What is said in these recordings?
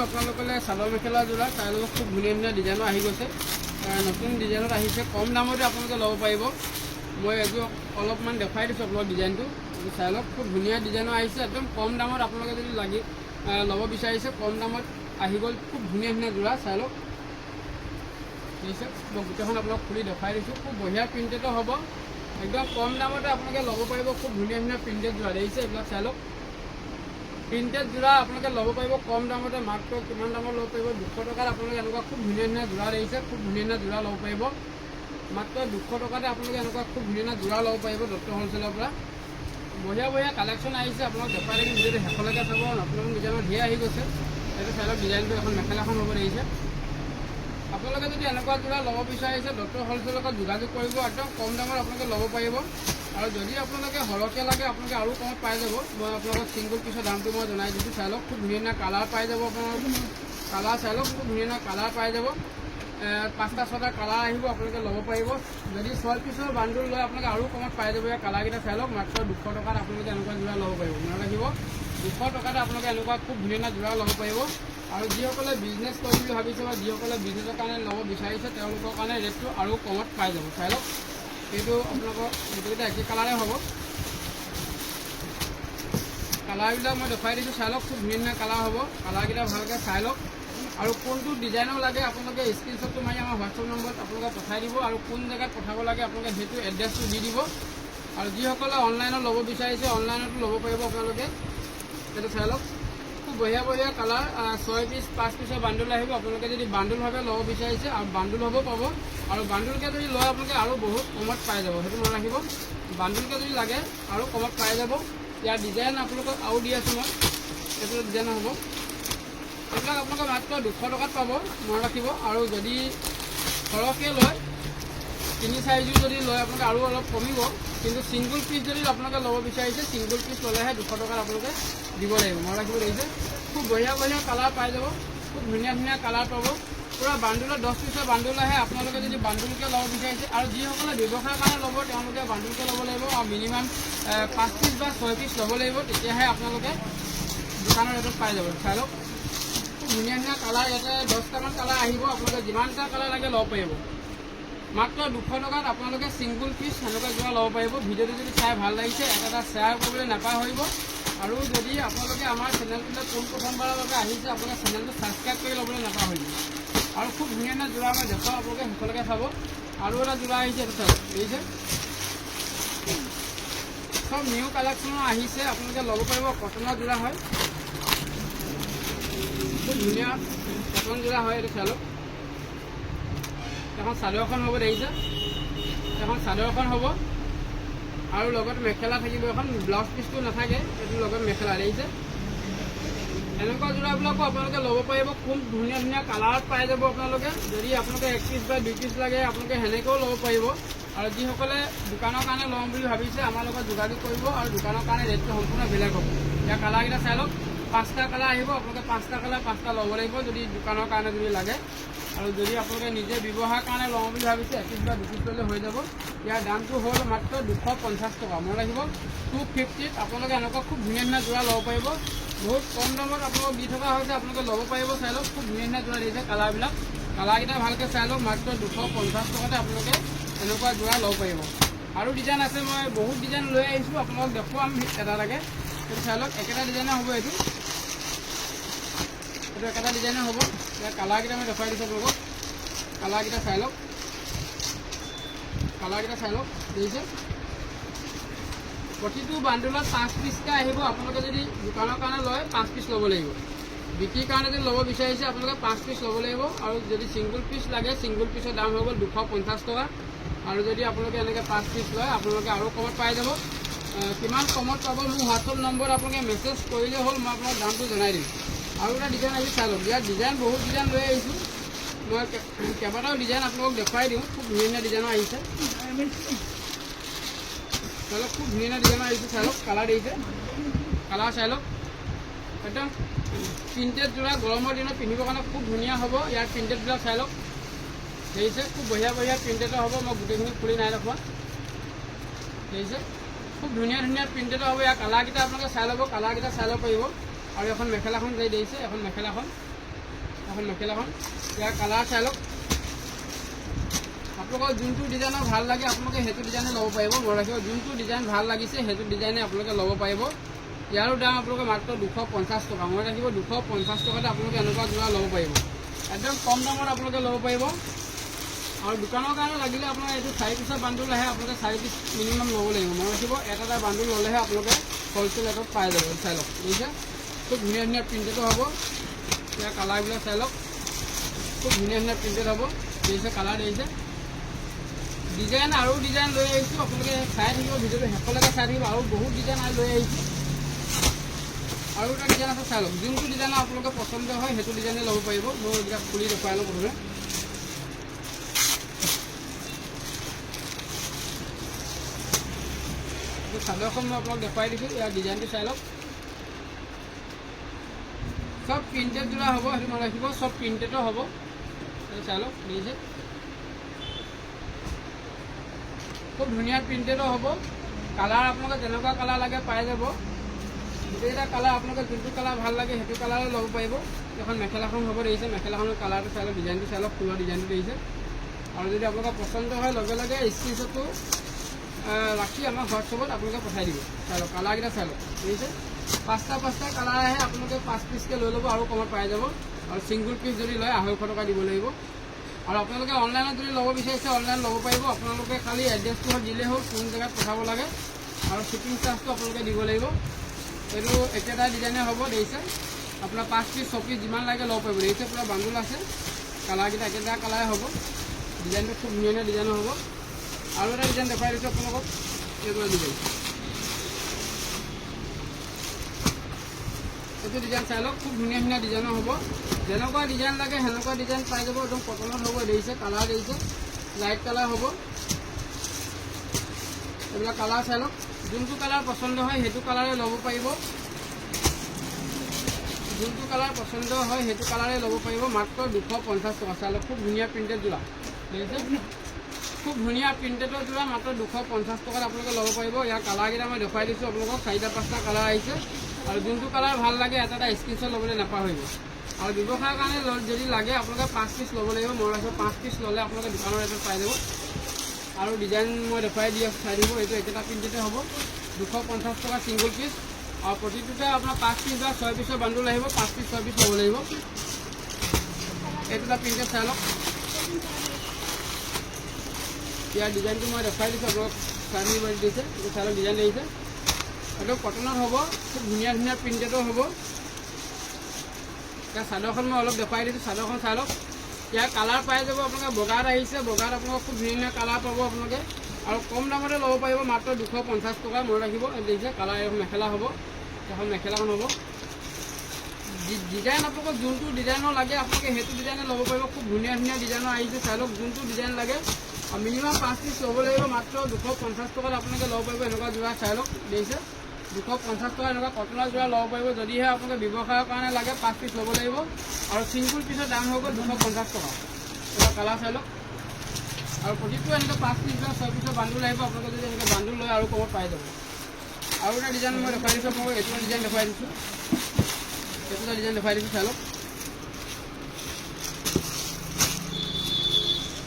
দিছোঁ আপোনালোকলৈ চাদৰ মেখেলা যোৰা চাই ল'ব খুব ধুনীয়া ধুনীয়া ডিজাইনৰ আহি গৈছে। নতুন ডিজাইনত আহিছে, কম দামতে আপোনালোকে ল'ব পাৰিব। মই এইযোৰ অলপমান দেখুৱাই দিছোঁ আপোনালোকৰ ডিজাইনটো চাই লওক, খুব ধুনীয়া ডিজাইনৰ আহিছে, একদম কম দামত আপোনালোকে যদি লাগি ল'ব বিচাৰিছে, কম দামত আহি গ'ল, খুব ধুনীয়া ধুনীয়া যোৰা, চাই লওক। দিছে মই গোটেইখন আপোনাক খুলি দেখুৱাই দিছোঁ, খুব বঢ়িয়া প্ৰিণ্টেডো হ'ব। একদম কম দামতে আপোনালোকে ল'ব পাৰিব, খুব ধুনীয়া ধুনীয়া প্ৰিণ্টেড যোৰা, দেখিছে, এইবিলাক চাই লওক। প্ৰিণ্টেড যোৰা আপোনালোকে ল'ব পাৰিব, কম দামতে মাত্ৰ কিমান দামত ল'ব পাৰিব, দুশ টকাত আপোনালোকে এনেকুৱা খুব ধুনীয়া ধুনীয়া যোৰা দেখিছে খুব ধুনীয়া ধুনীয়া যোৰা ল'ব পাৰিব। মাত্ৰ দুশ টকাতে আপোনালোকে এনেকুৱা খুব ধুনীয়া ধুনীয়া যোৰা ল'ব পাৰিব দত্ত হ'লচেলৰ পৰা। বঢ়িয়া বঢ়িয়া কালেকশ্যন আহিছে, আপোনালোক দেখুৱাই দিম যদি শেষলৈকে চাব নতুন নতুন ডিজাইনৰ ধেৰ আহি গৈছে। এইটো চাইডৰ ডিজাইনটো এখন মেখেলাখন হ'ব দেখিছে আপোনালোকে যদি এনেকুৱা যোৰা ল'ব বিচাৰিছে ডক্টৰ হ'লচেলৰ লগত যোগাযোগ কৰিব একদম কম দামত আপোনালোকে ল'ব পাৰিব। আৰু যদি আপোনালোকে সৰহকৈ লাগে আপোনালোকে আৰু কমত পাই যাব। মই আপোনালোকক ছিংগুল পিছৰ দামটো মই জনাই দিছোঁ। চাই লওক খুব ধুনীয়া কালাৰ পাই যাব আপোনালোকে কালাৰ চাই লওক খুব ধুনীয়া কালাৰ পাই যাব। পাঁচটা ছটা কালাৰ আহিব আপোনালোকে ল'ব পাৰিব। যদি ছয় পিছৰ বান্দুল লয় আপোনালোকে আৰু কমত পাই যাব। ইয়াৰ কালাৰকেইটা চাই লওক মাত্ৰ দুশ টকাত আপোনালোকে এনেকুৱা যোৰা ল'ব পাৰিব। মনত ৰাখিব দুশ টকাতে আপোনালোকে এনেকুৱা খুব ধুনীয়া যোৰা ল'ব পাৰিব। আৰু যিসকলে বিজনেছ কৰিম বুলি ভাবিছে বা যিসকলে বিজনেছৰ কাৰণে ল'ব বিচাৰিছে, তেওঁলোকৰ কাৰণে ৰেটটো আৰু কমত পাই যাব। চাই লওক। এইটো আপোনালোকৰ গোটেইকেইটা একে কালাৰে হ'ব। কালাৰবিলাক মই দেখুৱাই দিছোঁ। চাই লওক, খুব ধুনীয়া ধুনীয়া কালাৰ হ'ব। কালাৰকেইটা ভালকৈ চাই লওক। আৰু কোনটো ডিজাইনৰ লাগে, আপোনালোকে স্ক্ৰীনশ্বটটো মাৰি আমাৰ হোৱাটছএপ নম্বৰত আপোনালোকে পঠাই দিব আৰু কোন জেগাত পঠাব লাগে, আপোনালোকে সেইটো এড্ৰেছটো দি দিব। আৰু যিসকলে অনলাইনত ল'ব বিচাৰিছে অনলাইনতো ল'ব পাৰিব আপোনালোকে। সেইটো চাই লওক। বঢ়িয়া বঢ়িয়া কালাৰ ছয় পিচ পাঁচ পিচৰ বান্দুল আহিব। আপোনালোকে যদি বান্দুলভাৱে ল'ব বিচাৰিছে আৰু বান্দুল পাব। আৰু বান্দুলকৈ যদি লয় আপোনালোকে আৰু বহুত কমত পাই যাব। সেইটো মনত ৰাখিব। বান্দুলকৈ যদি লাগে আৰু কমত পাই যাব। ইয়াৰ ডিজাইন আপোনালোকক আৰু দি আছোঁ মই। এইটো ডিজাইন হ'ব। এইবিলাক আপোনালোকে মাত্ৰ দুশ টকাত পাব মনত ৰাখিব। আৰু যদি সৰহকৈ লয় তিনি চাৰিযোৰ যদি লয় আপোনালোকে আৰু অলপ কমিব। কিন্তু ছিংগুল পিচ যদি আপোনালোকে ল'ব বিচাৰিছে ছিংগুল পিচ ল'লেহে দুশ টকাত আপোনালোকে দিব লাগিব। মনত ৰাখিব লাগিছে। খুব বঢ়িয়া বঢ়িয়া কালাৰ পাই যাব। খুব ধুনীয়া ধুনীয়া কালাৰ পাব। পূৰা বান্দুলৰ দহ পিচৰ বান্দুল আহে আপোনালোকে যদি বান্দুলকৈ ল'ব বিচাৰিছে আৰু যিসকলে ব্যৱসায়ৰ কাৰণে ল'ব, তেওঁলোকে বান্দুলকৈ ল'ব লাগিব আৰু মিনিমাম পাঁচ পিচ বা ছয় পিচ ল'ব লাগিব, তেতিয়াহে আপোনালোকে দোকানৰ ৰেটত পাই যাব। চাই লওক। ধুনীয়া ধুনীয়া কালাৰ ইয়াতে দহটামান কালাৰ আহিব। আপোনালোকে যিমানটা কালাৰ লাগে ল'ব পাৰিব। মাত্ৰ দুশ টকাত আপোনালোকে ছিংগুল পিচ সেনেকুৱা যোৰা ল'ব পাৰিব। ভিডিঅ'টো যদি চাই ভালো লাগিছে এটা এটা শ্বেয়াৰ কৰিবলৈ নাপাহৰিব। আৰু যদি আপোনালোকে আমাৰ চেনেলটোলৈ পোন প্ৰথমবাৰৰ বাবে আহিছে, আপোনালোকে চেনেলটো ছাবস্ক্ৰাইব কৰি ল'বলৈ নাপাহৰিব। আৰু খুব ধুনীয়া ধুনীয়া যোৰা মই দেখুৱাওঁ আপোনালোকে শেষলৈকে চাব। আৰু এটা যোৰা আহিছে এইটো চাব দেখিছে? চব নিউ কালেকশ্যনৰ আহিছে, আপোনালোকে ল'ব পাৰিব, কটনৰ যোৰা হয়। খুব ধুনীয়া কটন যোৰা হয়, এইটো চালোঁ এখন চাদৰখন হ'ব দেখিছে? এখন চাদৰখন হ'ব। আৰু লগত মেখেলা থাকিব এখন, ব্লাউজ পিচটো নাথাকে, এইটো লগত মেখেলা, দেখিছে? এনেকুৱা যোৰাবিলাকো আপোনালোকে ল'ব পাৰিব। খুব ধুনীয়া ধুনীয়া কালাৰত পাই যাব আপোনালোকে। যদি আপোনালোকে এক পিচ বা দুই পিচ লাগে, আপোনালোকে সেনেকৈও ল'ব পাৰিব। আৰু যিসকলে দোকানৰ কাৰণে ল'ম বুলি ভাবিছে, আমাৰ লগত যোগাযোগ কৰিব আৰু দোকানৰ কাৰণে ৰেটটো সম্পূৰ্ণ বেলেগ হ'ব। ইয়াৰ কালাৰকেইটা চাই লওক। পাঁচটা কালাৰ আহিব, আপোনালোকে পাঁচটা কালাৰ, পাঁচটা ল'ব লাগিব যদি দোকানৰ কাৰণে যদি লাগে। আৰু যদি আপোনালোকে নিজে ব্যৱসায়ৰ কাৰণে লওঁ বুলি ভাবিছে এপিচ বা দুপিচ ল'লে হৈ যাব। ইয়াৰ দামটো হ'ল মাত্ৰ দুশ পঞ্চাছ টকা। মনত ৰাখিব টু ফিফটিত আপোনালোকে এনেকুৱা খুব ধুনীয়া ধুনীয়া যোৰা ল'ব পাৰিব। বহুত কম দামত আপোনালোকক দি থকা হৈছে, আপোনালোকে ল'ব পাৰিব চাই লওক, খুব ধুনীয়া ধুনীয়া যোৰা দিছে কালাৰবিলাক। কালাৰকেইটা ভালকৈ চাই লওক, মাত্ৰ দুশ পঞ্চাছ টকাতে আপোনালোকে এনেকুৱা যোৰা ল'ব পাৰিব। আৰু ডিজাইন আছে, মই বহুত ডিজাইন লৈ আহিছোঁ, আপোনালোকক দেখুৱাম এটা এটাকৈ এইটো চাই লওক, একেটা ডিজাইনে হ'ব এইটো। এইটো একেটা ডিজাইনে হ'ব। ইয়াৰ কালাৰকেইটা মই দেখুৱাই দিছোঁ আপোনালোকক। কালাৰকেইটা চাই লওক। কালাৰকেইটা চাই লওক। দেখিছে? প্ৰতিটো বান্দুলত পাঁচ পিচকৈ আহিব। আপোনালোকে যদি দোকানৰ কাৰণে লয়, পাঁচ পিচ ল'ব লাগিব। বিক্ৰীৰ কাৰণে যদি ল'ব বিচাৰিছে, আপোনালোকে পাঁচ পিচ ল'ব লাগিব। আৰু যদি ছিংগুল পিচ লাগে ছিংগুল পিচৰ দাম হৈ গ'ল দুশ পঞ্চাছ টকা। আৰু যদি আপোনালোকে এনেকৈ পাঁচ পিচ লয়, আপোনালোকে আৰু কমত পাই যাব। কিমান কমত পাব মোৰ হোৱাটছআপ নম্বৰত আপোনালোকে মেছেজ কৰিলে হ'ল, মই আপোনাক দামটো জনাই দিম। আৰু এটা ডিজাইন আহি চাই লওক ইয়াত ডিজাইন বহুত ডিজাইন লৈ আহিছোঁ। মই কেইবাটাও ডিজাইন আপোনালোকক দেখুৱাই দিওঁ। খুব ধুনীয়া ধুনীয়া ডিজাইনৰ আহিছে। চাই লওক খুব ধুনীয়া ধুনীয়া ডিজাইনৰ আহিছে। চাই লওক কালাৰ দিছে কালাৰ চাই লওক। একদম প্ৰিণ্টেড যোৰা গৰমৰ দিনত পিন্ধিবৰ কাৰণে খুব ধুনীয়া হ'ব। ইয়াৰ প্ৰিণ্টেডবিলাক চাই লওক। দেখিছে খুব বঢ়িয়া বঢ়িয়া প্ৰিণ্টেডৰ হ'ব। মই গোটেইখিনি খুলি নাই দেখুৱা। দেখিছে খুব ধুনীয়া ধুনীয়া প্ৰিণ্টেডৰ হ'ব। ইয়াৰ কালাৰকেইটা আপোনালোকে চাই ল'ব। কালাৰকেইটা চাই ল'ব পাৰিব। আৰু এখন মেখেলাখন যে দেখিছে এখন মেখেলাখন এখন মেখেলাখন। ইয়াৰ কালাৰ চাই লওক। আপোনালোকৰ যোনটো ডিজাইনৰ ভালো লাগে, আপোনালোকে সেইটো ডিজাইনে ল'ব পাৰিব। মনত ৰাখিব যোনটো ডিজাইন ভালো লাগিছে, সেইটো ডিজাইনে আপোনালোকে ল'ব পাৰিব। ইয়াৰো দাম আপোনালোকে মাত্ৰ দুশ পঞ্চাছ টকা। মনত ৰাখিব, দুশ পঞ্চাছ টকাতে আপোনালোকে এনেকুৱা যোৰা ল'ব পাৰিব। একদম কম দামত আপোনালোকে ল'ব পাৰিব। আৰু দোকানৰ কাৰণে লাগিলে আপোনাৰ এইটো চাৰি পিছৰ বান্দুল আহে, আপোনালোকে চাৰি পিচ মিনিমাম ল'ব লাগিব। মনত ৰাখিব, এটা এটা বান্দুল ল'লেহে আপোনালোকে হ'লচেল ৰেটত পাই যাব। চাই লওক। বুজিছে? খুব ধুনীয়া ধুনীয়া প্ৰিণ্টেডো হ'ব। ইয়াৰ কালাৰবিলাক চাই লওক। খুব ধুনীয়া ধুনীয়া প্ৰিণ্টেড হ'ব। দেখিছে কালাৰ দেখিছে। ডিজাইন আৰু ডিজাইন লৈ আহিছোঁ। আপোনালোকে চাই থাকিব, ভিডিঅ'টো শেষলৈকে চাই থাকিব। আৰু বহুত ডিজাইন আৰু লৈ আহিছোঁ। আৰু এটা ডিজাইন আছে, চাই লওক। যোনটো ডিজাইনৰ আপোনালোকে পচন্দ হয়, সেইটো ডিজাইনে ল'ব পাৰিব। মই এইবিলাক খুলি দেখুৱাই লওঁ প্ৰথমে। চাদৰখন মই আপোনাক দেখুৱাই দিছোঁ। ইয়াৰ ডিজাইনটো চাই লওক। চব প্ৰিণ্টেড যোৰা হ'ব সেইটো মনত ৰাখিব চব প্ৰিণ্টেডো হ'ব। এইটো চাই লওক দেখিছে খুব ধুনীয়া প্ৰিণ্টেডো হ'ব। কালাৰ আপোনালোকে যেনেকুৱা কালাৰ লাগে পাই যাব। গোটেইকেইটা কালাৰ আপোনালোকে যোনটো কালাৰ ভালো লাগে, সেইটো কালাৰে ল'ব পাৰিব। এখন মেখেলাখন হ'ব দেখিছে, মেখেলাখনৰ কালাৰটো চাই লওক ডিজাইনটো চাই লওক ফুলৰ ডিজাইনটো দেখিছে। আৰু যদি আপোনালোকৰ পচন্দ হয়, লগে লগে স্ক্ৰীনশ্বটটো ৰাখি আমাৰ হোৱাটছএপত আপোনালোকে পঠাই দিব। চাই লওক কালাৰকেইটা চাই লওক, দেখিছে? পাঁচটা পাঁচটা কালাৰ আহে, আপোনালোকে পাঁচ পিচকৈ লৈ ল'ব আৰু কমত পাই যাব। আৰু ছিংগুল পিচ যদি লয়, আঢ়ৈশ টকা দিব লাগিব। আৰু আপোনালোকে অনলাইনত যদি ল'ব বিচাৰিছে অনলাইন ল'ব পাৰিব। আপোনালোকে খালি এড্ৰেছটো দিলেই হ'ল, কোন জেগাত পঠাব লাগে। আৰু শ্বিপিং চাৰ্জটো আপোনালোকে দিব লাগিব। এইটো একেটা ডিজাইনে হ'ব, দেখিছে? আপোনাৰ পাঁচ পিচ ছয় পিচ যিমান লাগে ল'ব পাৰিব। দেখিছে, পূৰা বান্দুল আছে। কালাৰকেইটা একেটা কালাৰে হ'ব। ডিজাইনটো খুব ধুনীয়া ধুনীয়া ডিজাইনৰ হ'ব। আৰু এটা ডিজাইন দেখুৱাই দিছোঁ আপোনালোকক। এইটো ডিজাইন এইটো ডিজাইন চাই লওক, খুব ধুনীয়া ধুনীয়া ডিজাইনৰ হ'ব। যেনেকুৱা ডিজাইন লাগে, সেনেকুৱা ডিজাইন পাই যাব, একদম কটনত হ'ব দেখিছে কালাৰ দেখিছে লাইট কালাৰ হ'ব। এইবিলাক কালাৰ চাই লওক। যোনটো কালাৰ পচন্দ হয়, সেইটো কালাৰে ল'ব পাৰিব। যোনটো কালাৰ পচন্দ হয়, সেইটো কালাৰে ল'ব পাৰিব। মাত্ৰ দুশ পঞ্চাছ টকা। চাই লওক, খুব ধুনীয়া প্ৰিণ্টেড যোৰা খুব ধুনীয়া প্ৰিণ্টেডৰ যোৰা মাত্ৰ দুশ পঞ্চাছ টকাত আপোনালোকে ল'ব পাৰিব। ইয়াৰ কালাৰকেইটা মই দেখুৱাই দিছোঁ। আপোনালোকক চাৰিটা, পাঁচটা কালাৰ আহিছে। আৰু যোনটো কালাৰ ভালো লাগে এটা এটা স্ক্ৰীনশ্বট ল'বলৈ নাপাহৰিব। আৰু ব্যৱসায়ৰ কাৰণে যদি লাগে, আপোনালোকে পাঁচ পিচ ল'ব লাগিব। মই ৰাখিছোঁ পাঁচ পিচ ল'লে আপোনালোকে দোকানৰ ৰেটত পাই যাব আৰু ডিজাইন মই দেখুৱাই দি চাই দিব এইটো একেটা প্ৰিণ্টেডে হ'ব। দুশ পঞ্চাছ টকা ছিংগুল পিচ আৰু প্ৰতিটোতে আপোনাৰ পাঁচ পিচ বা ছয় পিচৰ বান্দুল আহিব। পাঁচ পিচ ছয় পিচ ল'ব লাগিব। এইটো এটা প্ৰিণ্টেড চাই লওক। ইয়াৰ ডিজাইনটো মই দেখুৱাই দিছোঁ আপোনালোক চাই দিব দিছে। এইটো চাই লওক ডিজাইন দেখিছে এইটো কটনত হ'ব, খুব ধুনীয়া ধুনীয়া প্ৰিণ্টেডো হ'ব। এতিয়া চাদৰখন মই অলপ দেখুৱাই দিছোঁ, চাদৰখন চাই লওক ইয়াৰ কালাৰ পাই যাব আপোনালোকে, বগাত আহিছে, বগাত আপোনালোকে খুব ধুনীয়া ধুনীয়া কালাৰ পাব আপোনালোকে। আৰু কম দামতে ল'ব পাৰিব, মাত্ৰ দুশ পঞ্চাছ টকা মনত ৰাখিব। দেখিছে কালাৰ এখন মেখেলা হ'ব এখন মেখেলাখন হ'ব। ডিজাইন আপোনালোকক যোনটো ডিজাইনৰ লাগে, আপোনালোকে সেইটো ডিজাইনে ল'ব পাৰিব। খুব ধুনীয়া ধুনীয়া ডিজাইনৰ আহিছে চাই লওক যোনটো ডিজাইন লাগে। মিনিমাম পাঁচ পিচ ল'ব লাগিব, মাত্ৰ দুশ পঞ্চাছ টকাত আপোনালোকে ল'ব পাৰিব, এনেকুৱা যোৰা চাই লওক দেখিছে। দুশ পঞ্চাছ টকা এনেকুৱা কটনৰ যোৰা ল'ব পাৰিব। যদিহে আপোনালোকে ব্যৱসায়ৰ কাৰণে লাগে, পাঁচ পিচ ল'ব লাগিব। আৰু ছিংগুল পিচৰ দাম হৈ গ'ল দুশ পঞ্চাছ টকা। এটা কালাৰ চাই লওক। আৰু প্ৰতিটো এনেকৈ পাঁচ পিচ বা ছয় পিচৰ বান্দুল আহিব। আপোনালোকে যদি এনেকৈ বান্দুল লয় আৰু কমত পাই যাব। আৰু এটা ডিজাইন মই দেখুৱাই দিছোঁ আপোনালোকক। এইটো ডিজাইন দেখুৱাই দিছোঁ। এইটো এটা ডিজাইন দেখুৱাই দিছোঁ, চাই লওক।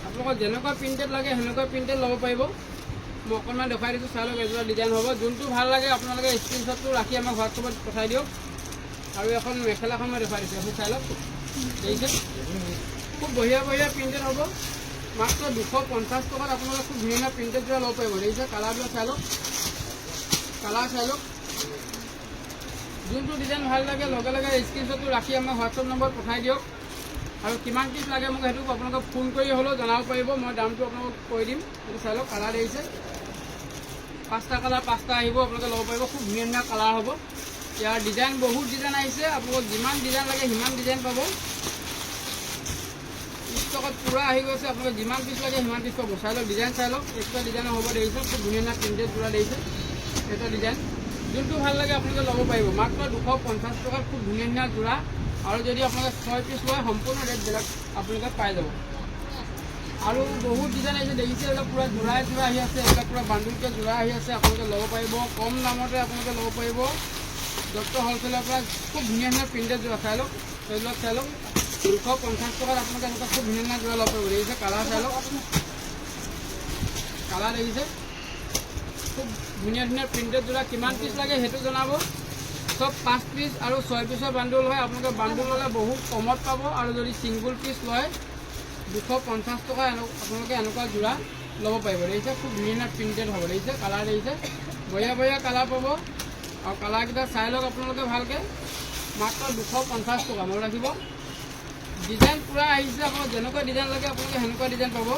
আপোনালোকৰ যেনেকুৱা প্ৰিণ্টেড লাগে, সেনেকুৱা প্ৰিণ্টেড ল'ব পাৰিব। মই অকণমান দেখুৱাই দিছোঁ চাই লওক এযোৰা ডিজাইন হ'ব। যোনটো ভালো লাগে, আপোনালোকে স্ক্ৰীনশ্বটটো ৰাখি আমাক হোৱাটছএপত পঠাই দিয়ক। আৰু এখন মেখেলাখন মই দেখুৱাই দিছোঁ আপুনি চাই লওক দেখিছে? খুব বঢ়িয়া বঢ়িয়া প্ৰিণ্টেড হ'ব। মাত্ৰ দুশ পঞ্চাছ টকাত আপোনালোকে খুব ধুনীয়া প্ৰিণ্টেড যোৰা ল'ব পাৰিব। দেখিছে? কালাৰবিলাক চাই লওক কালাৰ চাই লওক যোনটো ডিজাইন ভালো লাগে, লগে লগে স্ক্ৰীনশ্বটটো ৰাখি আমাক হোৱাটছএপ নম্বৰত পঠাই দিয়ক। আৰু কিমান পিচ লাগে মোক সেইটো আপোনালোকক ফোন কৰি হ'লেও জনাব পাৰিব। মই দামটো আপোনালোকক কৈ দিম। সেইটো চাই লওক কালাৰ দেখিছে? পাঁচটা কালাৰ পাঁচটা আহিব আপোনালোকে ল'ব পাৰিব। খুব ধুনীয়া ধুনীয়া কালাৰ হ'ব। ইয়াৰ ডিজাইন বহুত ডিজাইন আহিছে। আপোনালোকক যিমান ডিজাইন লাগে সিমান ডিজাইন পাব। ষ্টকত পূৰা আহি গৈছে। আপোনালোকে যিমান পিচ লাগে সিমান পিচ পাব। চাই লওক ডিজাইন চাই লওক। এইটো ডিজাইনৰ হ'ব দেখিছে। খুব ধুনীয়া ধুনীয়া প্ৰিণ্টেড পূৰা দেখিছে। এটা ডিজাইন। যোনটো ভাল লাগে আপোনালোকে ল'ব পাৰিব। মাত্ৰ দুশ পঞ্চাছ টকাত খুব ধুনীয়া ধুনীয়া যোৰা আৰু যদি আপোনালোকে ছয় পিচ লয় সম্পূৰ্ণ ৰেটবিলাক আপোনালোকে পাই যাব। আৰু বহুত ডিজাইন আহিছে দেখিছে এইবিলাক পূৰা যোৰাই যোৰা আহি আছে এইবিলাক পূৰা বান্দুলকৈ যোৰা আহি আছে আপোনালোকে ল'ব পাৰিব কম দামতে আপোনালোকে ল'ব পাৰিব। ডক্টৰ হ'লচেলৰ পৰা খুব ধুনীয়া ধুনীয়া প্ৰিণ্টেড যোৰা চাই লওক সেইবিলাক চাই লওক দুশ পঞ্চাছ টকাত আপোনালোকে এনেকুৱা খুব ধুনীয়া ধুনীয়া যোৰা ল'ব পাৰিব। দেখিছে কালাৰ চাই লওক। কালাৰ দেখিছে খুব ধুনীয়া ধুনীয়া প্ৰিণ্টেড যোৰা কিমান পিচ লাগে সেইটো জনাব। চব পাঁচ পিচ আৰু ছয় পিচৰ বান্দুল হয় আপোনালোকে বান্দুল ল'লে বহুত কমত পাব আৰু যদি ছিংগুল পিচ লয় দুশ পঞ্চাছ টকা আপোনালোকে এনেকুৱা যোৰা ল'ব পাৰিব। দেখিছে খুব ধুনীয়া প্ৰিণ্টেড হ'ব। দেখিছে কালাৰ দেখিছে বঢ়িয়া বঢ়িয়া কালাৰ পাব। আৰু কালাৰকেইটা চাই লওক আপোনালোকে ভালকৈ। মাত্ৰ দুশ পঞ্চাছ টকা। মনত ৰাখিব। ডিজাইন পূৰা আহিছে আপোনাক যেনেকুৱা ডিজাইন লাগে আপোনালোকে সেনেকুৱা ডিজাইন পাব।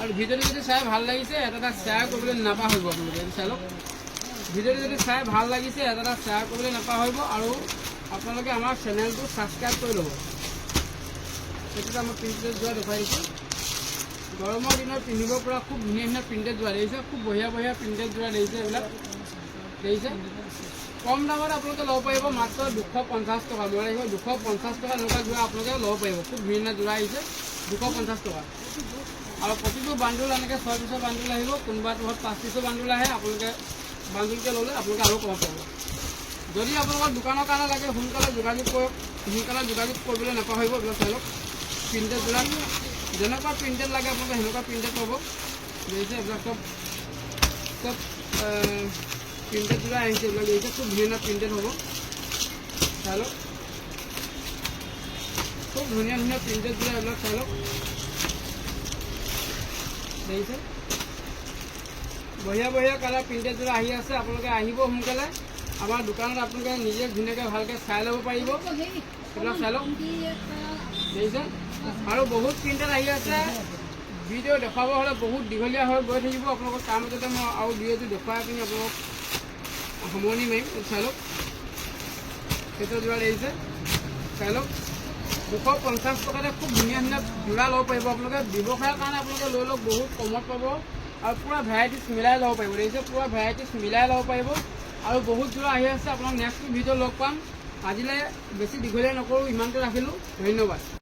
আৰু ভিডিঅ'টো যদি চাই ভালো লাগিছে, এটা এটা শ্বেয়াৰ কৰিবলৈ নাপাহৰিব চাই লওক। ভিডিঅ'টো যদি চাই ভালো লাগিছে, এটা এটা শ্বেয়াৰ কৰিবলৈ নাপাহৰিব। আৰু আপোনালোকে আমাৰ চেনেলটো ছাবস্ক্ৰাইব কৰি ল'ব। সেইটোতে আমাৰ প্ৰিণ্টেড যোৰা দেখুৱাই দিছোঁ গৰমৰ দিনত পিন্ধিব পৰা খুব ধুনীয়া ধুনীয়া প্ৰিণ্টেড যোৰা দেখিছে খুব বঢ়িয়া বঢ়িয়া প্ৰিণ্টেড যোৰা দেখিছে এইবিলাক। দেখিছে? কম দামত আপোনালোকে ল'ব পাৰিব মাত্ৰ দুশ পঞ্চাছ টকা। মই আহিব দুশ পঞ্চাছ টকা এনেকুৱা যোৰা আপোনালোকে ল'ব পাৰিব। খুব ধুনীয়া ধুনীয়া যোৰা আহিছে, দুশ পঞ্চাছ টকা। আৰু প্ৰতিটো বান্দুল এনেকৈ ছয় পিছৰ বান্দুল আহিব, কোনোবা ঘৰত পাঁচ পিছৰ বান্দুল আহে, আপোনালোকে বান্দুলকৈ ল'লে আপোনালোকে আৰু কমাব পাৰিব। যদি আপোনালোকৰ দোকানৰ কাৰণে লাগে, সোনকালে যোগাযোগ কৰক, সোনকালে যোগাযোগ কৰিবলৈ নাপাহৰিব, এইবিলাক চাই প্ৰিণ্টেড যোৰা যেনেকুৱা প্ৰিণ্টেড লাগে আপোনালোকে সেনেকুৱা প্ৰিণ্টেড পাব দেখিছে এইবিলাক চব চব প্ৰিণ্টেড যোৰা আহিছে এইবিলাক দেখিছে খুব ধুনীয়া ধুনীয়া প্ৰিণ্টেড হ'ব চাই লওক খুব ধুনীয়া ধুনীয়া প্ৰিণ্টেড যোৰা এইবিলাক চাই লওক দেখিছে বঢ়িয়া বঢ়িয়া কালাৰ প্ৰিণ্টেড যোৰা আহি আছে আপোনালোকে আহিব সোনকালে আমাৰ দোকানত আপোনালোকে নিজে ধুনীয়াকৈ ভালকৈ চাই ল'ব পাৰিব এইবিলাক চাই লওক দেখিছে আৰু বহুত প্ৰিণ্টেড আহি আছে। ভিডিঅ' দেখুৱাব হ'লে বহুত দীঘলীয়া হৈ গৈ থাকিব। আপোনালোকক তাৰ মাজতে মই আৰু ভিডিঅ'টো দেখুৱাই পিনি আপোনালোকক সামৰণি মাৰিম। চাই লওক। সেইটো যোৰা দেখিছে চাই লওক। দুশ পঞ্চাছ টকাতে খুব ধুনীয়া ধুনীয়া যোৰা ল'ব পাৰিব আপোনালোকে। ব্যৱসায়ৰ কাৰণে আপোনালোকে লৈ লওক, বহুত কমত পাব। আৰু পূৰা ভেৰাইটিছ মিলাই ল'ব পাৰিব। দেখিছে, পূৰা ভেৰাইটিছ মিলাই ল'ব পাৰিব। আৰু বহুত যোৰা আহি আছে। আপোনাক নেক্সট ভিডিঅ' লগ পাম। আজিলৈ বেছি দীঘলীয়া নকৰোঁ। ইমানটো ৰাখিলোঁ। ধন্যবাদ।